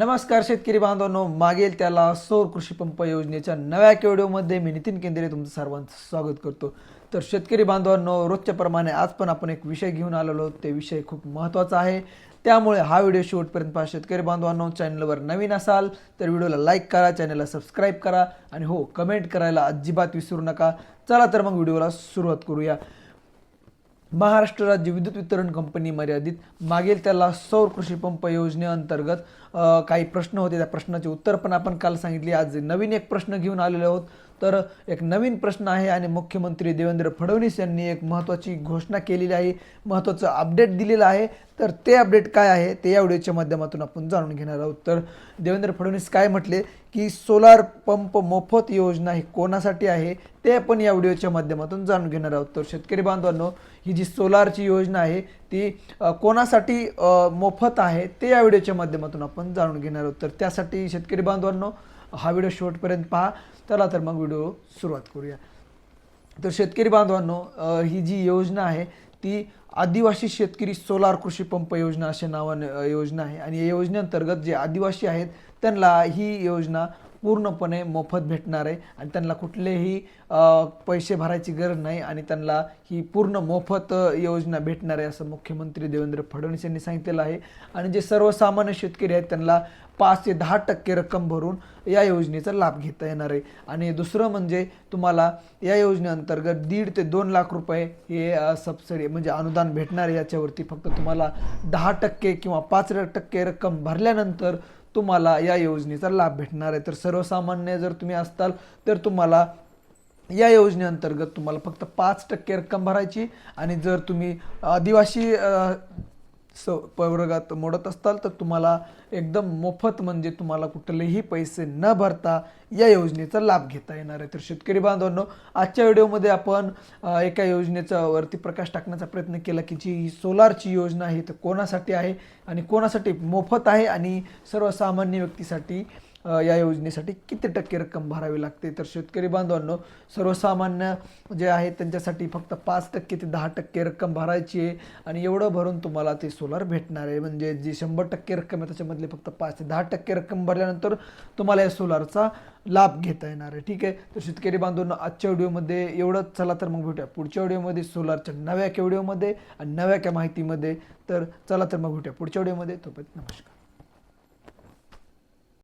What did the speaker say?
नमस्कार शेतकरी बांधवांनो. मागेल त्याला सौर कृषी पंप योजनेच्या नव्या व्हिडिओमध्ये मी नितीन केंद्रे तुमचं सर्वांचं स्वागत करतो. तर शेतकरी बांधवांनो रोजच्या प्रमाणे आज पण आपण एक विषय घेऊन आलेलो ते विषय खूप महत्त्वाचा आहे. त्यामुळे हा व्हिडिओ शेवटपर्यंत पहा. शेतकरी बांधवांनो चॅनलवर नवीन असाल तर व्हिडिओला लाईक करा चॅनलला सबस्क्राईब करा आणि हो कमेंट करायला अजिबात विसरू नका. चला तर मग व्हिडिओला सुरुवात करूया. महाराष्ट्र राज्य विद्युत वितरण कंपनी मर्यादित मागेल त्याला सौर कृषी पंप योजनेअंतर्गत काही प्रश्न होते. त्या प्रश्नाचे उत्तर पण आपण काल सांगितले. आज नवीन एक प्रश्न घेऊन आलेले आहोत. तर एक नवीन प्रश्न आहे आणि मुख्यमंत्री देवेंद्र फडणवीस यांनी एक महत्त्वाची घोषणा केलेली आहे. महत्त्वाचं अपडेट दिलेलं आहे. तर ते अपडेट काय आहे? ते या व्हिडिओच्या माध्यमातून आपण जाणून घेणार आहोत. तर देवेंद्र फडणवीस काय म्हटले? की सोलार पंप मोफत योजना ही कोणासाठी आहे? ते आपण या व्हिडिओच्या माध्यमातून जाणून घेणार आहोत. तर शेतकरी बांधवांनो ही जी सोलारची योजना आहे ती कोणासाठी मोफत आहे ते या व्हिडिओच्या माध्यमातून आपण जाणून घेणार आहोत. तर त्यासाठी शेतकरी बांधवांनो हा व्हिडिओ शेवटपर्यंत पहा. चला तर मग व्हिडिओ सुरुवात करूया. तर शेतकरी बांधवांनो ही जी योजना आहे ती आदिवासी शेतकरी सोलार कृषी पंप योजना अशा नावाने योजना आहे. आणि या योजनेअंतर्गत जे आदिवासी आहेत त्यांना ही योजना पूर्णपणे मोफत भेटणार आहे आणि त्यांना कुठलेही पैसे भरायची गरज नाही आणि त्यांना ही पूर्ण मोफत योजना भेटणार आहे असं मुख्यमंत्री देवेंद्र फडणवीस यांनी सांगितलेलं आहे. आणि जे सर्वसामान्य शेतकरी आहेत त्यांना पाच ते दहा टक्के रक्कम भरून या योजनेचा लाभ घेता येणार आहे. आणि दुसरं म्हणजे तुम्हाला या योजनेअंतर्गत दीड ते दोन लाख रुपये हे सबसिडी म्हणजे अनुदान भेटणार आहे. याच्यावरती फक्त तुम्हाला दहा टक्के किंवा पाच टक्के रक्कम भरल्यानंतर तुम्हाला या योजनेचा लाभ भेटणार आहे. तर सर्वसामान्य जर तुम्ही असताल तर तुम्हाला या योजनेअंतर्गत तुम्हाला फक्त पाच टक्के रक्कम भरायची आणि जर तुम्ही आदिवासी स प्रवर्गात मोडत असताल तर तुम्हाला एकदम मोफत म्हणजे तुम्हाला कुठलेही पैसे न भरता या योजनेचा लाभ घेता येणार आहे. तर शेतकरी बांधवांनो आजच्या व्हिडिओमध्ये आपण एका योजनेचा वरती प्रकाश टाकण्याचा प्रयत्न केला की जी सोलारची योजना आहे तर कोणासाठी आहे आणि कोणासाठी मोफत आहे आणि सर्वसामान्य व्यक्तीसाठी या योजनेसाठी किती टक्के रक्कम भरावी लागते? तर शेतकरी बांधवांनो सर्वसामान्य जे आहे त्यांच्यासाठी फक्त पाच टक्के ते दहा टक्के रक्कम भरायची आहे आणि एवढं भरून तुम्हाला ते सोलार भेटणार आहे. म्हणजे जी शंभर टक्के रक्कम आहे त्याच्यामधले फक्त पाच ते दहा टक्के रक्कम भरल्यानंतर तुम्हाला या सोलारचा लाभ घेता येणार आहे. ठीक आहे? तर शेतकरी बांधवांनो आजच्या व्हिडिओमध्ये एवढंच. चला तर मग भेटूया पुढच्या व्हिडिओमध्ये सोलारच्या नव्या व्हिडिओमध्ये आणि नव्या क्या माहितीमध्ये. तर चला तर मग भेटूया पुढच्या व्हिडिओमध्ये. तोपर्यंत नमस्कार.